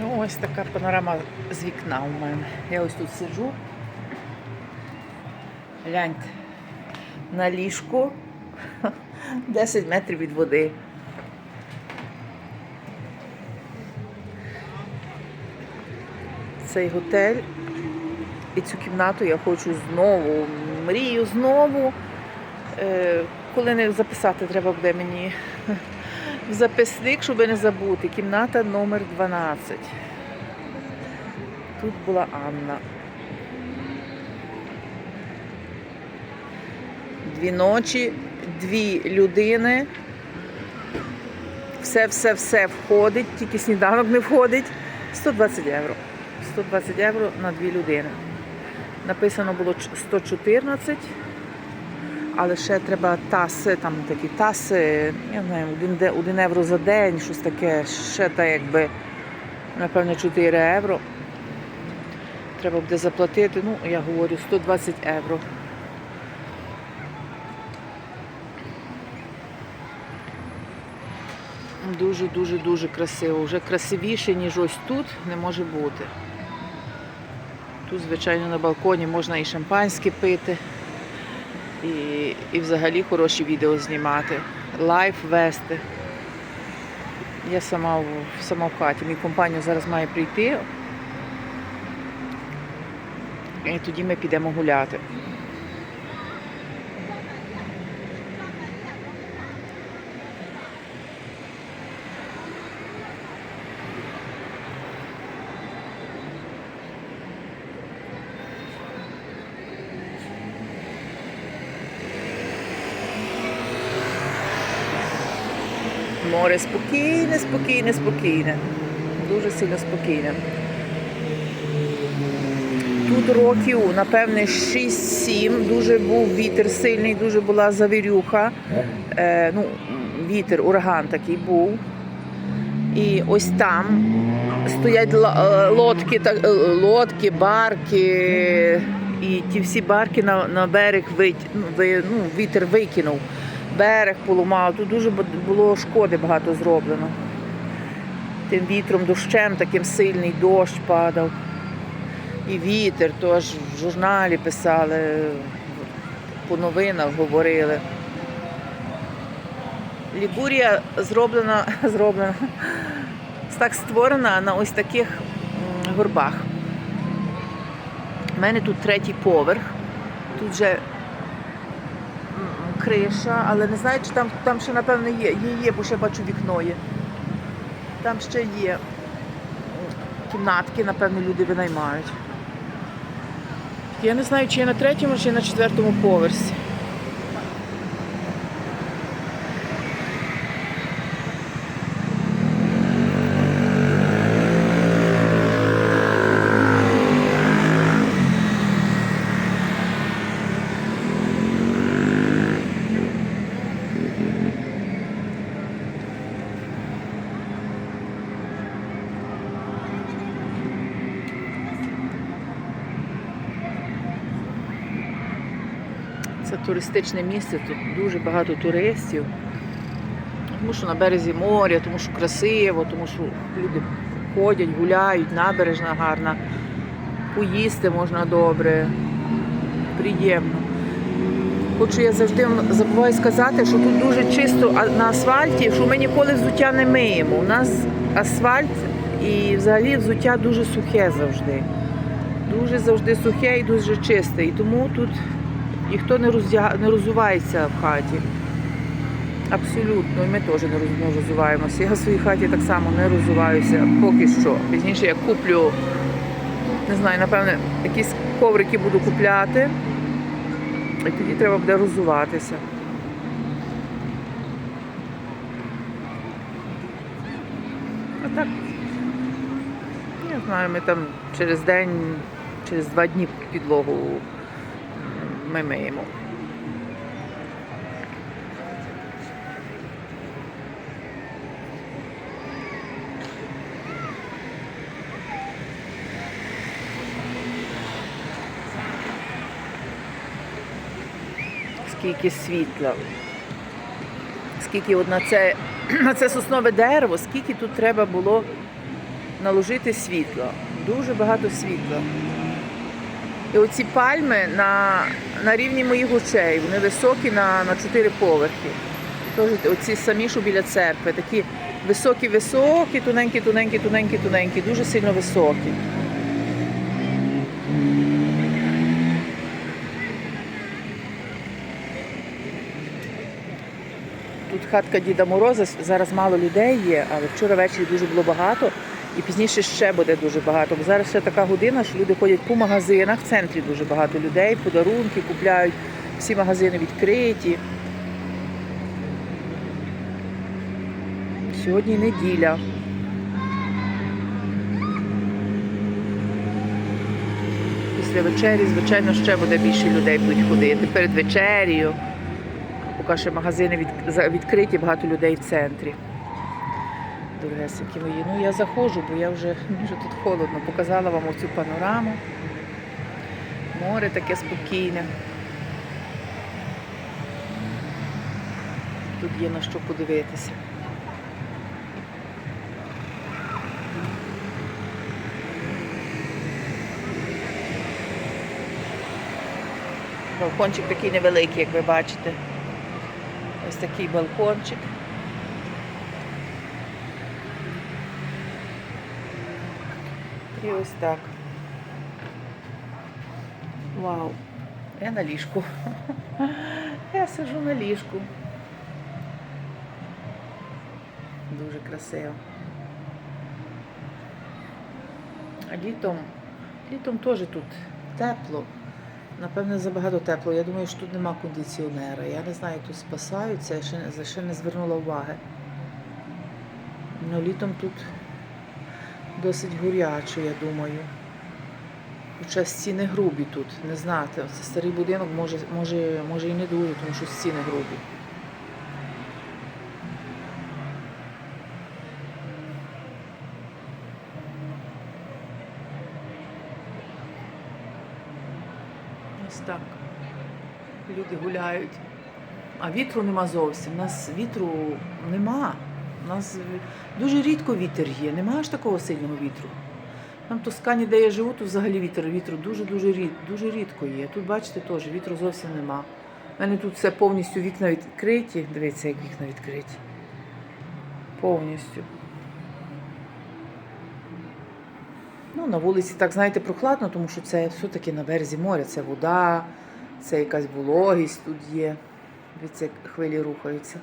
Ну, ось така панорама з вікна у мене. Я ось тут сиджу. Гляньте. На ліжку 10 метрів від води. Цей готель і цю кімнату я хочу знову. Мрію знову. Е, коли не записати, треба буде мені в записник, щоб не забути. Кімната номер 12. Тут була Анна. Дві ночі, дві людини. Все, все, все входить, тільки сніданок не входить. 120 євро. 120 євро на дві людини. Написано було 114, але ще треба таси, там такі таси, я знаю, 1, де- 1 євро за день, щось таке, ще так якби, напевно, 4 євро. Треба буде заплатити, ну, я говорю, 120 євро. Дуже-дуже дуже красиво. Вже красивіше, ніж ось тут, не може бути. Тут, звичайно, на балконі можна і шампанське пити, і, і взагалі хороші відео знімати, лайф вести. Я сама в, сама хаті. Мій компанію зараз має прийти. І тоді ми підемо гуляти. Море спокійне, спокійне, спокійне. Дуже сильно спокійне. Тут років, напевне, 6-7. Дуже був вітер сильний, дуже була завірюха. Е, ну, вітер, ураган такий був. І ось там стоять е, лодки, так, е, лодки, барки. І ті всі барки на, на берег вить, ну, ну, вітер викинув. Берег поламав. Тут дуже було шкоди багато зроблено. Тим вітром, дощем таким сильний дощ падав. І вітер, то ж в журналі писали, по новинах говорили. Лігурія зроблена, зроблена, так створена на ось таких горбах. У мене тут третій поверх. Тут вже криша, але не знаю, чи там, там ще, напевно, є. Є, є, бо ще бачу вікно є. Там ще є кімнатки, напевно, люди винаймають. Я не знаю, чи я на третьому, чи на четвертому поверсі. Туристичне місце, тут дуже багато туристів. Тому що на березі моря, тому що красиво, тому що люди ходять, гуляють, набережна гарна, поїсти можна добре, приємно. Хочу я завжди забуваю сказати, що тут дуже чисто на асфальті, що ми ніколи взуття не миємо. У нас асфальт і взагалі взуття дуже сухе завжди. Дуже завжди сухе і дуже чисте. І тому тут ніхто не, роздяга... не розувається в хаті. Абсолютно, і ми теж не роз- розуваємося. Я в своїй хаті так само не розуваюся поки що. Пізніше я куплю, не знаю, напевне, якісь коврики буду купляти, і тоді треба буде розуватися. А так, я знаю, ми там через день, через два дні підлогу ми миємо. Скільки світла. Скільки от на це, на це соснове дерево, скільки тут треба було наложити світло. Дуже багато світла. І оці пальми на, на рівні моїх очей, вони високі на, на 4 поверхи. Тож оці самі, що біля церкви, такі високі-високі, тоненькі, тоненькі, тоненькі, тоненькі, дуже сильно високі. Тут хатка Діда Мороза, зараз мало людей є, але вчора ввечері дуже було багато і пізніше ще буде дуже багато. Бо зараз ще така година, що люди ходять по магазинах, в центрі дуже багато людей, подарунки купляють, всі магазини відкриті. Сьогодні неділя. Після вечері, звичайно, ще буде більше людей будуть ходити перед вечерію. Поки ще магазини відкриті, багато людей в центрі. Дорогесенькі мої. Ну я заходжу, бо я вже, вже тут холодно. Показала вам оцю панораму. Море таке спокійне. Тут є на що подивитися. Балкончик такий невеликий, як ви бачите. Ось такий балкончик. І ось так. Вау. Я на ліжку. Я сижу на ліжку. Дуже красиво. А літом, літом теж тут тепло. Напевне, забагато тепло. Я думаю, що тут нема кондиціонера. Я не знаю, тут спасаються, я ще, ще не звернула уваги. Ну, літом тут досить горячо, я думаю. Хоча стіни грубі тут, не знати. Це старий будинок може, може, може і не дуже, тому що стіни грубі. Ось так. Люди гуляють. А вітру нема зовсім. У нас вітру нема. У нас дуже рідко вітер є. Немає ж такого сильного вітру. Там в Тоскані, де я живу, то взагалі вітер вітру дуже-дуже рід, дуже рідко є. Тут, бачите, теж вітру зовсім нема. У мене тут все повністю вікна відкриті. Дивіться, як вікна відкриті. Повністю. Ну, на вулиці так, знаєте, прохладно, тому що це все-таки на березі моря, це вода, це якась вологість тут є. Дивіться, як хвилі рухаються.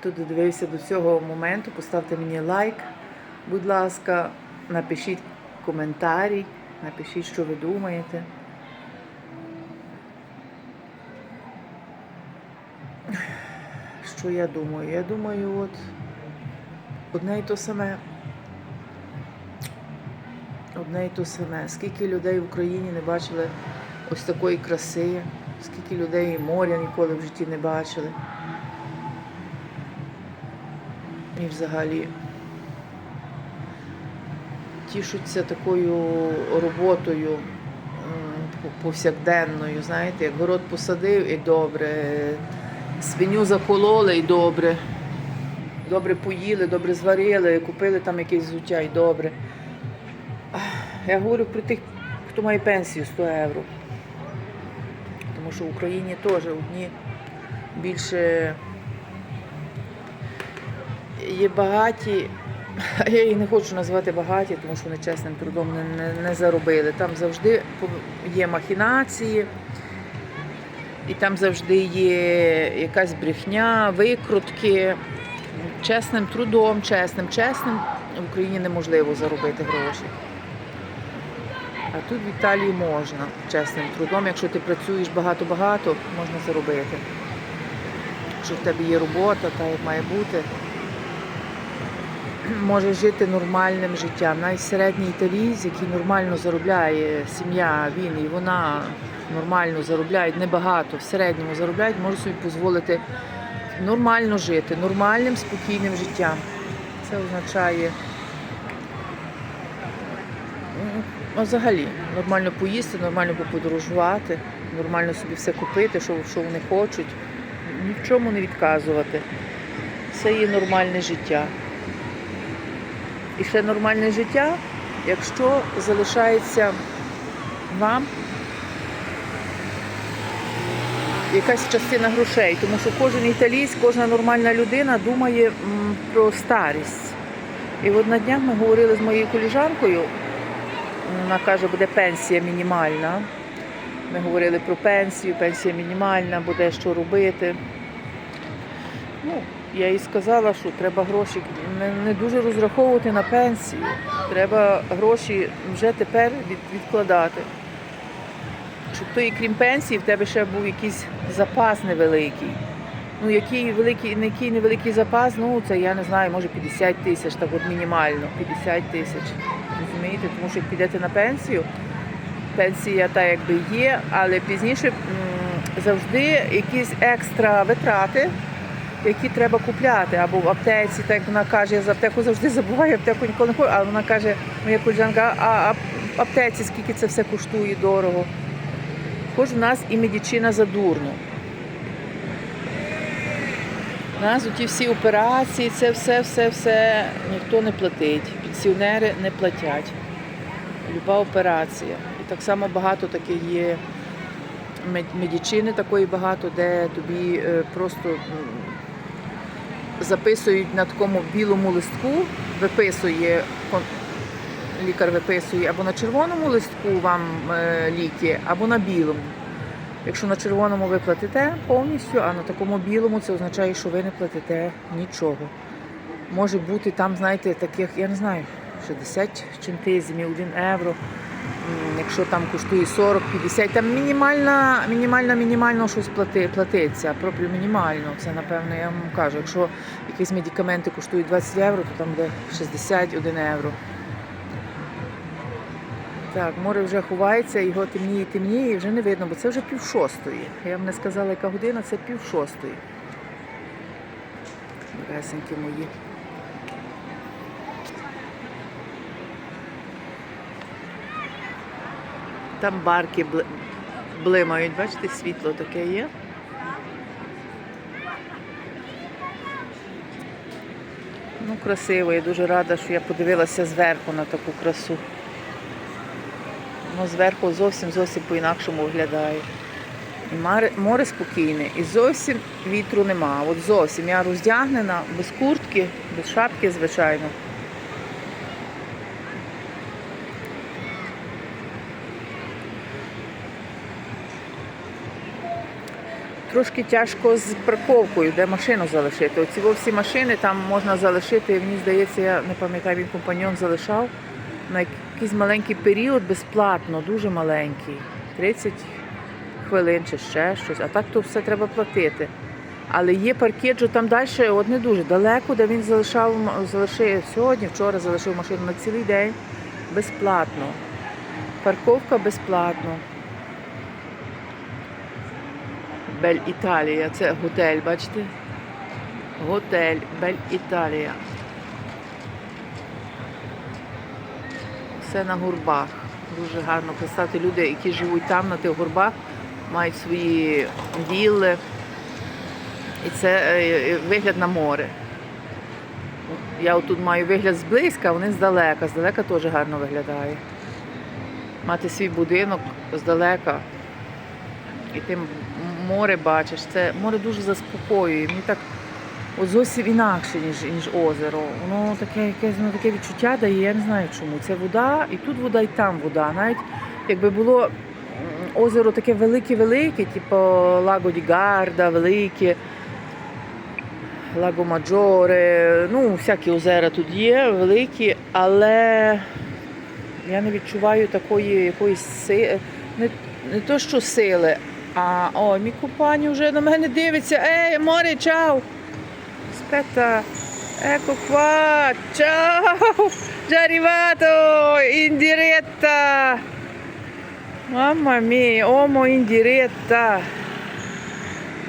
Хто додивився до цього моменту, поставте мені лайк, будь ласка, напишіть коментарі, напишіть, що ви думаєте. Що я думаю? Я думаю, от одне і то саме. Одне і то саме. Скільки людей в Україні не бачили ось такої краси, скільки людей моря ніколи в житті не бачили. І взагалі тішуться такою роботою повсякденною, знаєте, як город посадив і добре, свиню закололи і добре. Добре поїли, добре зварили, купили там якесь взуття і добре. Я говорю про тих, хто має пенсію 100 євро. Тому що в Україні теж одні більше є багаті, я їх не хочу назвати багаті, тому що вони чесним трудом не, не, не заробили. Там завжди є махінації, і там завжди є якась брехня, викрутки. Чесним трудом, чесним, чесним в Україні неможливо заробити гроші. А тут в Італії можна чесним трудом, якщо ти працюєш багато-багато, можна заробити. Якщо в тебе є робота, та як має бути, може жити нормальним життям. Навіть середній італієць, який нормально заробляє, сім'я, він і вона нормально заробляють, небагато, в середньому заробляють, може собі дозволити нормально жити, нормальним, спокійним життям. Це означає А взагалі, нормально поїсти, нормально поподорожувати, нормально собі все купити, що, що вони хочуть, ні в чому не відказувати. Це є нормальне життя. І ще нормальне життя, якщо залишається вам якась частина грошей, тому що кожен італійсь, кожна нормальна людина думає про старість. І от на днях ми говорили з моєю коліжанкою, вона каже, буде пенсія мінімальна. Ми говорили про пенсію, пенсія мінімальна, буде що робити. Ну, я їй сказала, що треба гроші не, не дуже розраховувати на пенсію. Треба гроші вже тепер від, відкладати. Щоб то і крім пенсії, в тебе ще був якийсь запас невеликий. Ну, який великий, який невеликий запас, ну це я не знаю, може 50 тисяч, так от мінімально, 50 тисяч. Розумієте? Тому що як підете на пенсію, пенсія та якби є, але пізніше м, завжди якісь екстра витрати, які треба купляти. Або в аптеці, так вона каже, я за аптеку завжди забуваю, аптеку ніколи не ходжу, але вона каже, моя колежанка, а, в аптеці скільки це все коштує дорого. Хоч у нас і медичина задурно. У нас ті всі операції, це все, все, все ніхто не платить. Пенсіонери не платять. Люба операція. І так само багато таке є медичини такої багато, де тобі е, просто записують на такому білому листку, виписує лікар виписує або на червоному листку вам е, ліки, або на білому. Якщо на червоному ви платите повністю, а на такому білому це означає, що ви не платите нічого. Може бути там, знаєте, таких, я не знаю, 60 чентизмів, 1 євро. Якщо там коштує 40-50, там мінімальна, мінімальна, мінімально щось плати, платиться, пропрю мінімально. Це напевно я вам кажу. Якщо якісь медикаменти коштують 20 євро, то там буде 61 євро. Так, море вже ховається, його темніє, темніє, і вже не видно, бо це вже пів шостої. Я вам не сказала, яка година, це пів шостої. Весенькі мої. Там барки блимають, бачите, світло таке є. Ну, красиво, я дуже рада, що я подивилася зверху на таку красу. Воно зверху зовсім зовсім по-інакшому виглядає. І море спокійне, і зовсім вітру нема. От зовсім я роздягнена, без куртки, без шапки, звичайно. Трошки тяжко з парковкою, де машину залишити. Оці всі машини там можна залишити, мені здається, я не пам'ятаю, він компаньон залишав на якийсь маленький період безплатно, дуже маленький. 30 хвилин чи ще щось. А так то все треба платити. Але є паркеджо там далі, от не дуже далеко, де він залишав залишив сьогодні, вчора залишив машину на цілий день безплатно. Парковка безплатно. Бель Італія, це готель, бачите? Готель Бель Італія. Все на горбах. Дуже гарно представте люди, які живуть там, на тих горбах, мають свої вілли. І це е, вигляд на море. Я отут маю вигляд зблизька, а вони здалека. Здалека теж гарно виглядає. Мати свій будинок здалека. І ти м- море бачиш. Це море дуже заспокоює. Мені так от зовсім інакше, ніж, ніж озеро. Воно таке якесь воно таке відчуття дає, я не знаю чому. Це вода, і тут вода, і там вода. Навіть якби було озеро таке велике-велике, типу Лаго Ді Гарда, велике, Лаго Маджоре, ну, всякі озера тут є, великі, але я не відчуваю такої якоїсь сили. Не, не то, що сили, а о, мій купані вже на мене дивиться. Ей, море, чао! Aspetta, ecco qua, ciao, già arrivato. Mamma mia, uomo in diretta.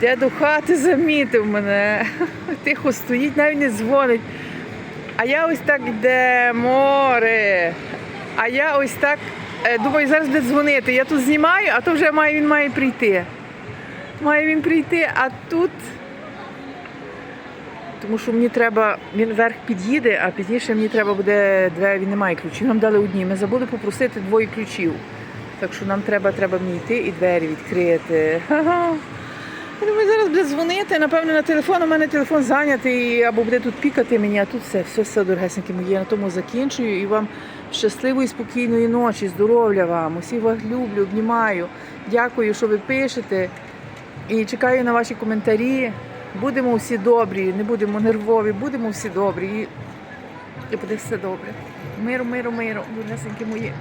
Де хати замітив мене. Тихо стоїть, навіть не дзвонить. А я ось так йде море. А я ось так Думаю, зараз буде дзвонити. Я тут знімаю, а то вже має, він має прийти. Має він прийти, а тут. Тому що мені треба, він вверх під'їде, а пізніше мені треба буде двері, він не має ключів. Нам дали одні. Ми забули попросити двоє ключів. Так що нам треба, треба мені йти і двері відкрити. Я думаю, зараз буде дзвонити, напевно, на телефон. У мене телефон зайнятий, або буде тут пікати мені, а тут все, все, все, дорогесенькі мої. Я на тому закінчую і вам щасливої, спокійної ночі, здоров'я вам. Усіх вас люблю, обнімаю. Дякую, що ви пишете. І чекаю на ваші коментарі. Будемо всі добрі, не будемо нервові, будемо всі добрі. І, буде все добре. Миру, миру, миру, дорогесенькі мої.